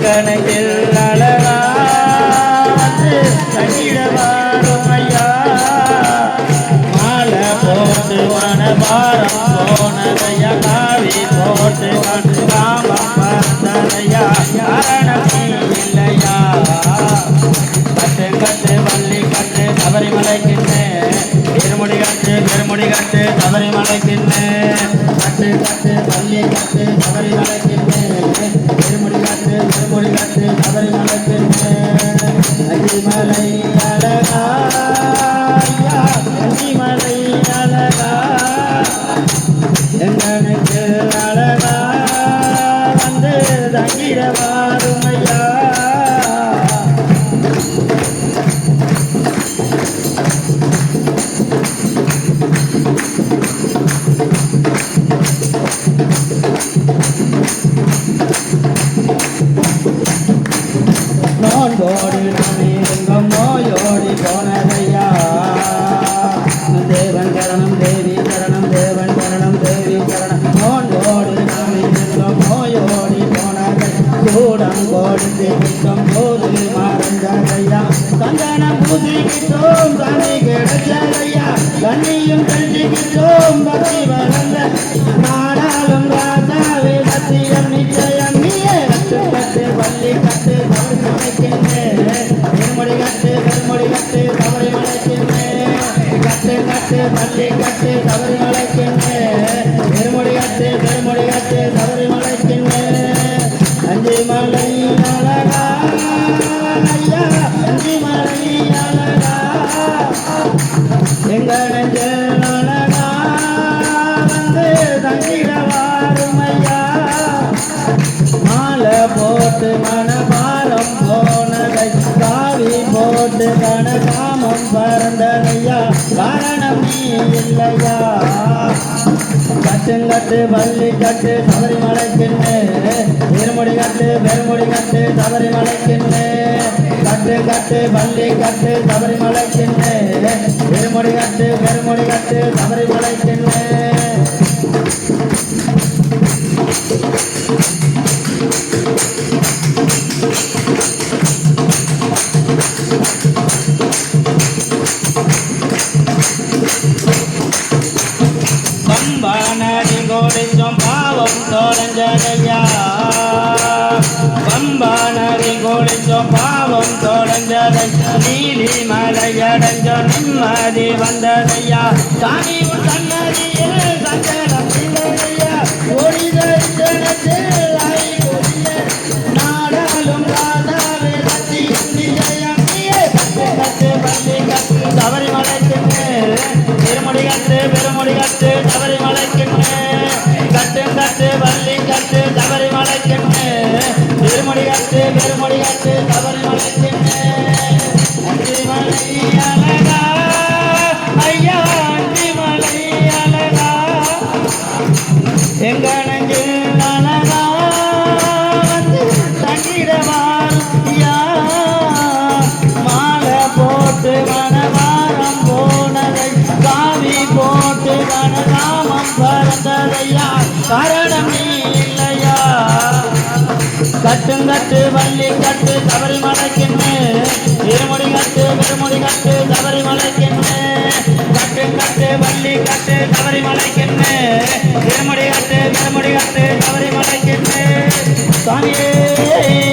கணக்கில் அழகா. வந்து தங்கிடவாரும் ஐயா மாலை போட்டு மனபாரம் போனதையா. காவி போட்டு காமம் பறந்ததையா காரணம் இல்லையா. கட்டு கட்டு வள்ளி கட்டு சபரிமலை கட்டு கட்டு சபரிமலை கட்டு கட்டு வள்ளி கட்டு ஐயா, அஞ்சிமலை அழகா எங்களுக்கு அழகா வந்து தங்கிட வாருமையா நோன்போடு கூடம் கொடுத்து விட்டோம் போது மறந்ததையா சந்தனம் பூசிக்கிட்டோம் தனி கிடைச்சதையா கண்ணியும் கண்டிக்கிட்டோம் பக்தி வளர்ந்த நாடாளும் ராஜாவே சத்தியம் நிச்சயம் நீயே கட்டு பள்ளி கட்டு தமிழ் மலைக்கின்றே திருமொழி கட்டு பெருமொழி கட்டு தவறி மலைக்கின்றே கட்டு கட்டு பள்ளி கட்டு தவறி கட்டு பெருமொழி கட்டு தவறி மலைக்கின்றே அஞ்சு மலை அழகா. ஐயா அஞ்சு மலை அழகா எங்க நெஞ்சில் அழகா வந்து தங்கிட வாருமையா மாலை போட்டு மனபாரம் போனதை காவி போட்டு கனகாமம் பறந்ததையா காரணம் நீ இல்லையா கட்டுங்கட்டு பள்ளி கட்டு சபரிமலை கிண்ணு. இருமுடி கட்டு பெருமுடி கட்டு சபரிமலை கிண்ணு. கட்டு கட்டு பள்ளி கட்டு சபரிமலை கிண்ணு. இருமுடி கட்டு பெருமுடி கட்டு சபரிமலை கிண்ணு. Thank you. கோடிச்சோம் பாவம் பம்பா பம்பானடி கோடிச்சோம் பாவம் தோழஞ்சதை நீலி மலையடைஞ்சோ நிம்மதி வந்ததையா? சாமி உன் சன்னதியே கட்டு வள்ளி கட்டு சபரிமலை கிண்ணு கட்டு பெருமுடி கட்டு கட்டு வள்ளி கட்டு சபரிமலை கிண்ணு கட்டு பெருமுடி கட்டு சபரிமலை கிண்ணு சாமியே